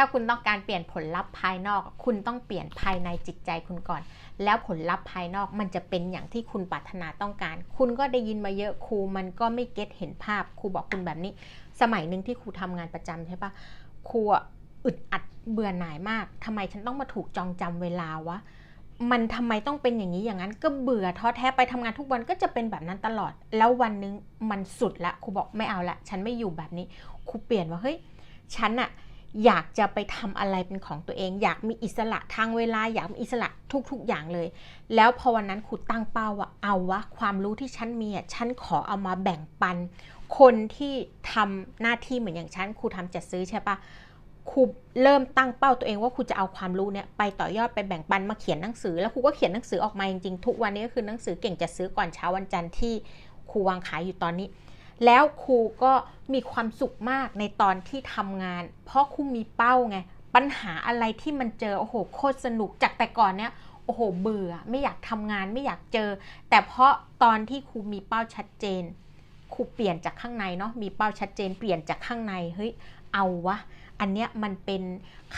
ถ้าคุณต้องการเปลี่ยนผลลัพธ์ภายนอก คุณต้องเปลี่ยนภายในจิตใจคุณก่อน แล้วผลลัพธ์ภายนอกมันจะเป็นอย่างที่คุณปรารถนาต้องการ คุณก็ได้ยินมาเยอะครูมันก็ไม่เก็ตเห็นภาพครูบอกคุณแบบนี้ สมัยหนึ่งที่ครูทำงานประจำใช่ปะครูอึดอัดเบื่อหน่ายมากทำไมฉันต้องมาถูกจองจำเวลาวะมันทำไมต้องเป็นอย่างนี้อย่างนั้นก็เบื่อท้อแท้ไปทำงานทุกวันก็จะเป็นแบบนั้นตลอด แล้ววันนึงมันสุดละครูบอกไม่เอาละ ฉันไม่อยู่แบบนี้ครูเปลี่ยนว่าเฮ้ยฉันอะ อยากจะไปทำอะไรเป็นของตัวเอง อยากมีอิสระทางเวลา อยากมีอิสระทุก ๆ อย่างเลย แล้วพอวันนั้นครูตั้งเป้าว่าเอาวะความรู้ที่ฉันมีอะฉันขอเอามาแบ่งปัน คนที่ทำหน้าที่เหมือนอย่างฉันครูทำจัดซื้อใช่ปะครูเริ่มตั้งเป้าตัวเองว่าครูจะเอาความรู้เนี่ยไปต่อยอดไปแบ่งปันมาเขียนหนังสือ แล้วครูก็เขียนหนังสือออกมาจริงๆทุกวันนี้ก็คือหนังสือเก่งจะซื้อก่อนเช้าวันจันทร์ที่ครูวางขายอยู่ตอนนี้ แล้วครูก็มีความสุขมากในตอนที่ทำงาน เพราะครูมีเป้าไง ปัญหาอะไรที่มันเจอ โอ้โห โคตรสนุก จากแต่ก่อนเนี้ยโอ้โห เบื่อ ไม่อยากทำงาน ไม่อยากเจอ แต่เพราะตอนที่ครูมีเป้าชัดเจน ครูเปลี่ยนจากข้างในเนาะมีเป้าชัดเจนเปลี่ยนจากข้างในเฮ้ยเอาวะอันเนี้ยมันเป็น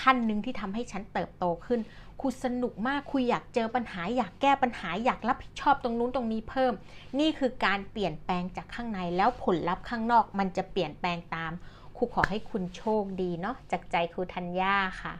ขั้นหนึ่งที่ทำให้ฉันเติบโตขึ้นครูสนุกมากครูอยากเจอปัญหาอยากแก้ปัญหาอยากรับผิดชอบตรงนู้นตรงนี้เพิ่ม นี่คือการเปลี่ยนแปลงจากข้างในแล้วผลลัพธ์ข้างนอกมันจะเปลี่ยนแปลงตามครูขอให้คุณโชคดีเนาะจากใจครูธัญญาค่ะ